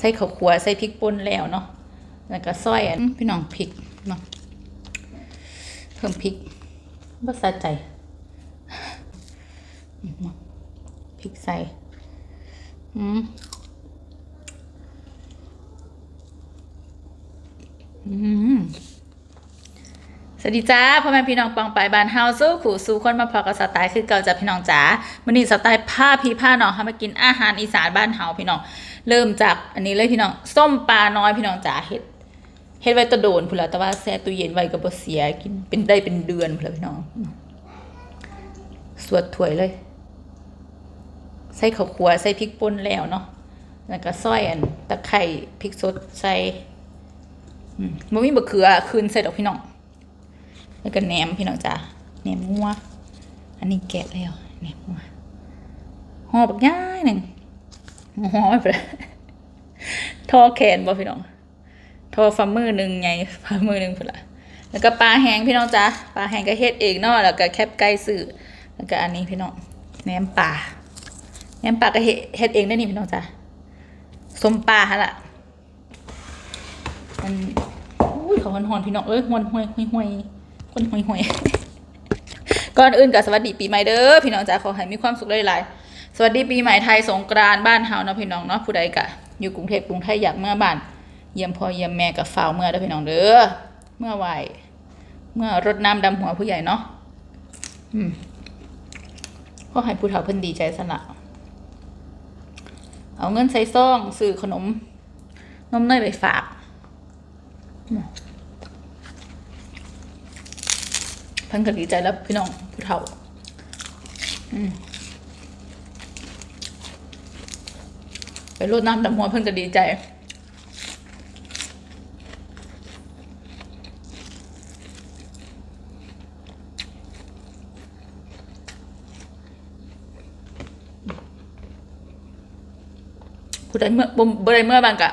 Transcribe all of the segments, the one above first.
ใส่ข้าวคั่วใส่พริกป่นแล้วเนาะแล้วก็ซอยอันพี่น้องพริกเนาะเพิ่มพริกบ่สะใจอืมพริกใส่อืมอืมสวัสดีจ้าพ่อแม่พี่น้องปองไปายบ้านเฮาสู้ขู่สู้คนมาพอกับสไตล์คือเก่าจ้าพี่น้องจ๋ามื้อนี้สไตล์ผ้าพี่ผ้าน้องให้มากินอาหารอีสานบ้านเฮาพี่น้อง เริ่มจากอันนี้เลยพี่น้องส้มปลาน้อยพี่น้องจ๋าเฮ็ดเฮ็ดไว้แตะโดนพุ่นละแต่ว่าแช่ตู้เย็นไว้ก็บ่เสียกินเป็นได้เป็นเดือนพุ่นละพี่น้อง สวดถ้วยเลย ใส่ข้าวคั่วใส่พริกป่นแล้วเนาะแล้วก็ซอยอันตะไคร้พริกสดใส่อืมบ่มีบะเขือคืนใส่ดอกพี่น้อง แล้วก็แหนมพี่น้องจ้าแหนมงัว อันนี้แกะแล้วแหนมงัวห่อบักย่ายหนึ่ง ห่อไปทอแขนบ่พี่น้องทอฝ่ามือหนึ่งไงฝ่ามือหนึ่งพุ่นละแล้วก็ปลาแห้งพี่น้องจ้าปลาแห้งก็เฮ็ดเองเนาะแล้วก็แคบไก่ซื้อแล้วก็อันนี้พี่น้องแหนมปลาแหนมปลาก็เฮ็ดเฮ็ดเองได้นี่พี่น้องจ้าสมปลาฮะล่ะมันอุ้ยเขาหอนๆพี่น้องเอ้ยหอนห่วยห่วยห่วยคนห่วยห่วยก่อนอื่นกับสวัสดีปีใหม่เด้อพี่น้องจ้าขอให้มีความสุขหลายๆ วัสดีปีใหม่ไทยสงกรานต์บ้านเฮาเนาะพี่น้องเนาะผู้ใดกะอยู่กรุงเทพกรุงไทยอยากเมื่อบ้าน เยี่ยมพ่อเยี่ยมแม่กับฝ่าวเมื่อเด้อพี่น้องเด้อเมื่อไหวเมื่อรดน้ำดำหัวผู้ใหญ่เนาะอืมก็ให้ผู้เฒ่าเพิ่นดีใจสละเอาเงินใส่ซองซื้อขนม นมเนยไปฝากเพิ่นก็ดีใจแล้วพี่น้องผู้เฒ่า อืม ไปรดน้ำดำหัวเพิ่นก็ดีใจผู้ใดเมื่อบ่บ่ได้เมื่อบางกะ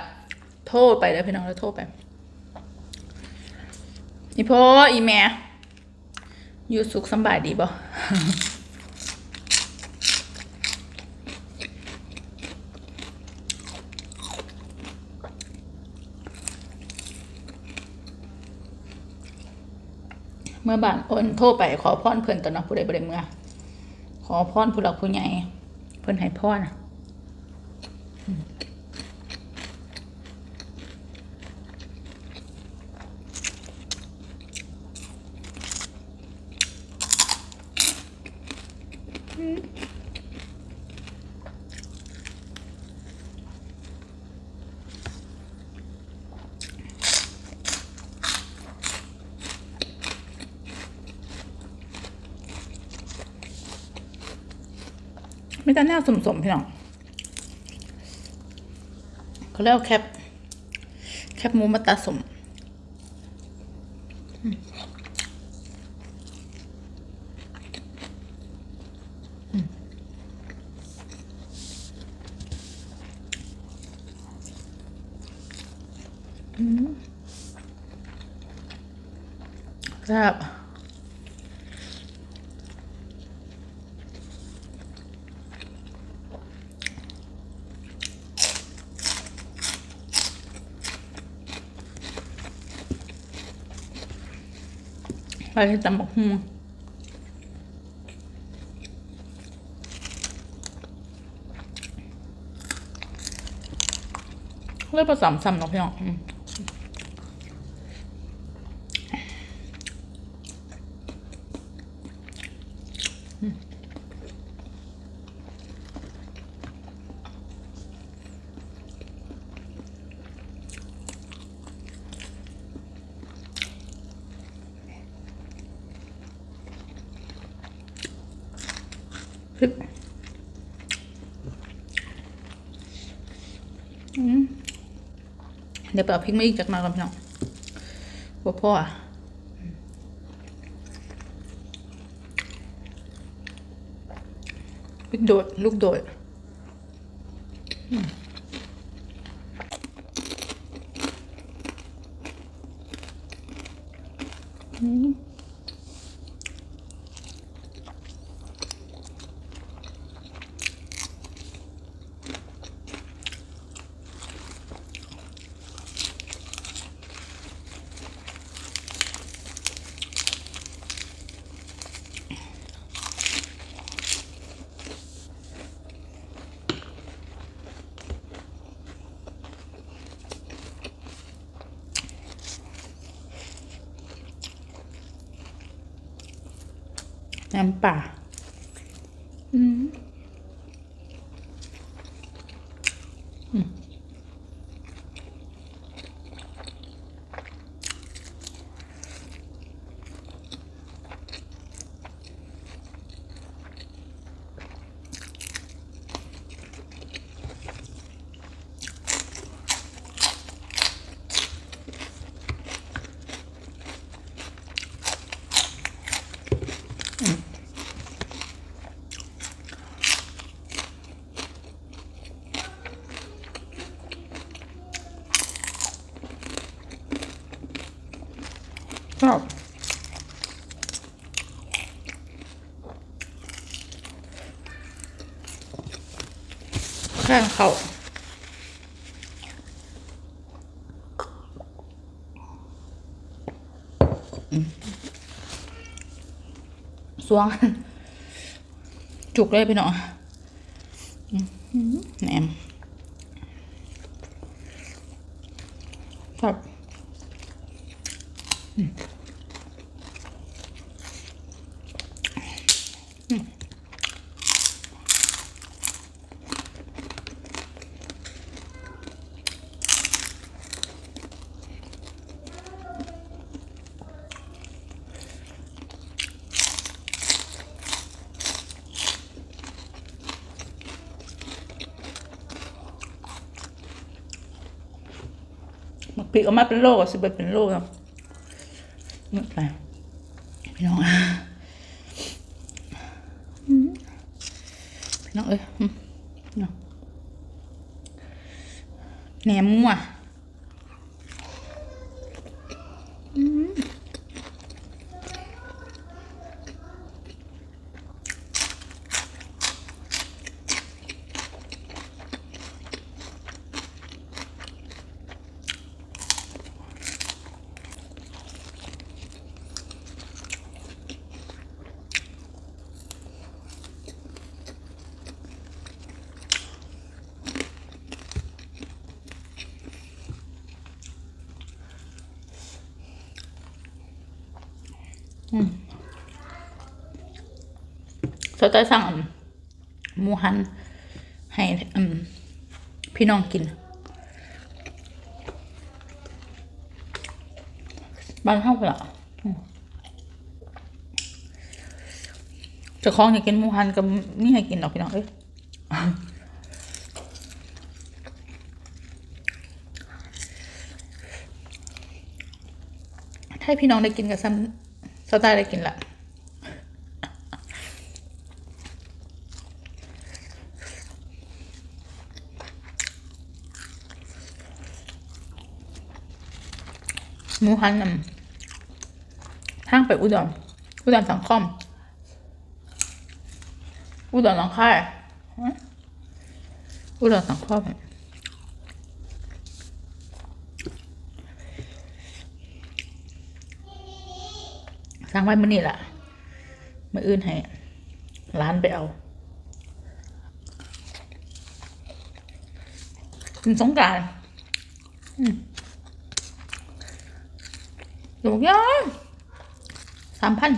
โทษไปแล้วพี่น้องแล้วโทษไป อีพ่ออีแม่อยู่สุขสบายดีบ่ เมื่อบานโอนโทรไปขอพรเพิ่นตอนเนาะผู้ใดบ่ได้เมื่อ ขอพรผู้หลักผู้ใหญ่เพิ่นให้พรน่ะอืม ไม่ต้องแนวสมสมๆพี่น้องเขาเรียกแคปแคปหมูมาตาสมครับ ไปตำบักหุ่งเลือกผสมซ้ำเนาะพี่น้อง ดี๋ยวไปเอาพริกมาอีกจากมาก่อนพี่น้องบ่พ่ออะพริกโดด ลูกโดด อืมอืม น้ำป่า อืมอืมชอบ ข้างเขาสวง จุกเลยพี่น้องแหนมครับอืม ปีกออกมาเป็นโลกอะสิบเอ็ดเป็นโลกแล้วนึกไปพี่น้องอืมพี่น้องเอ้ยพี่น้องแหนมมั่ว สเตอร์สั่งหมูหัน ให้พี่น้องกิน บ้านเฮาเปล่าจะคล้องอยากกินหมูหันกับนี่ให้กินดอกพี่น้อง เอ้ยถ้าพี่น้องได้กินกับซ้ำ สไตล์ได้กินละหมูหันนำทางไปอุดรอุดรสังคม อุดรหนองคายฮะอุดรสังคมางไว้มื่อนี่แหละมื่ออื่นให้ร้านไปเอาถึงสงการหนูกยังสามพัน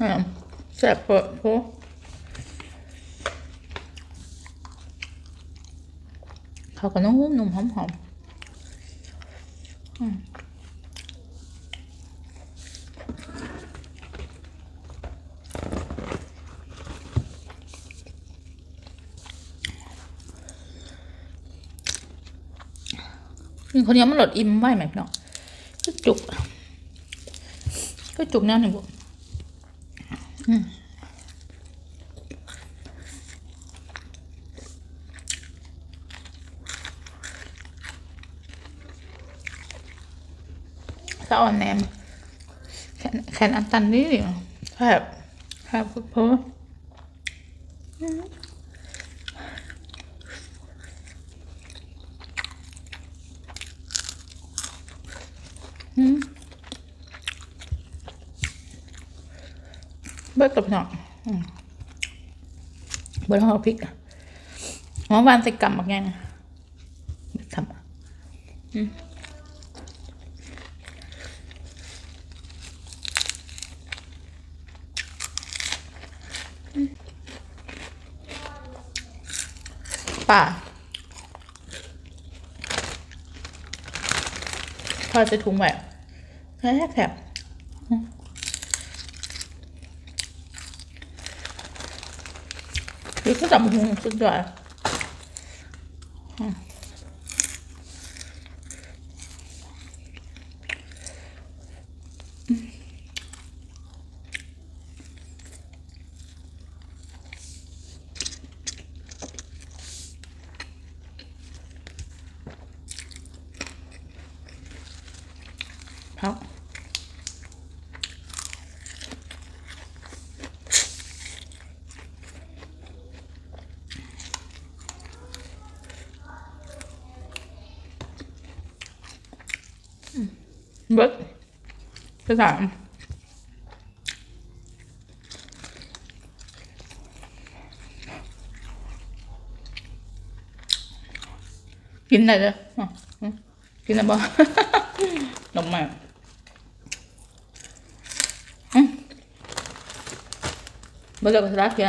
อืมแซ่บเปิดโพ เขาก็นุ่มนุ่มหอมหอมอืมนี่คนนี้มันหลดอิ่มไหวไหมพี่น้องก็จุกก็จุกแน่หนึ่งบุอืม สะอ่อนแหนมแขนแขนอันตันนี่ดิแคบแคบเพ้ออืมอืมเบิดกับพี่น้องอืมเบิดห้องเอาพริกอะหมอวานใส่กำบักไงนะทำ ป่า พอจะถุงแบบแค่แผลบนี่ก็จับหุงสุดยอด เบิร์ดจะถามกินอะไรเลยอะอืมกินอะไรบ้าง ลงมาอืมเบอร์เกอร์สลัดกิ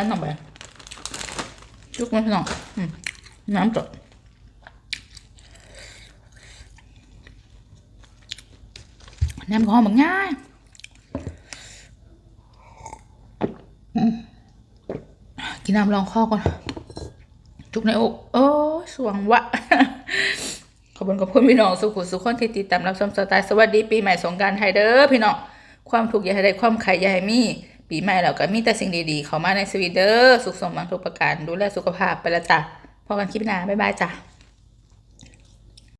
น้ำก็หอมง่ายกินน้ำรองคอก่อน จุกในอกโอ้สวงวะ ขอบคุณขอบพี่น้องสุขุสุขคนที่ติดตามรับชมสไตล์สวัสดีปีใหม่สงการไทยเด้อพี่น้องความทุกอย่าให้ได้ความไข่อย่าให้มี ปีใหม่แล้วก็มีแต่สิ่งดีๆ เข้ามาในสวีเดอร์สุขสมหวังทุกประการดูแลสุขภาพไปละจ้ะพอกันคลิปหน้าบ๊ายบายจ้ะ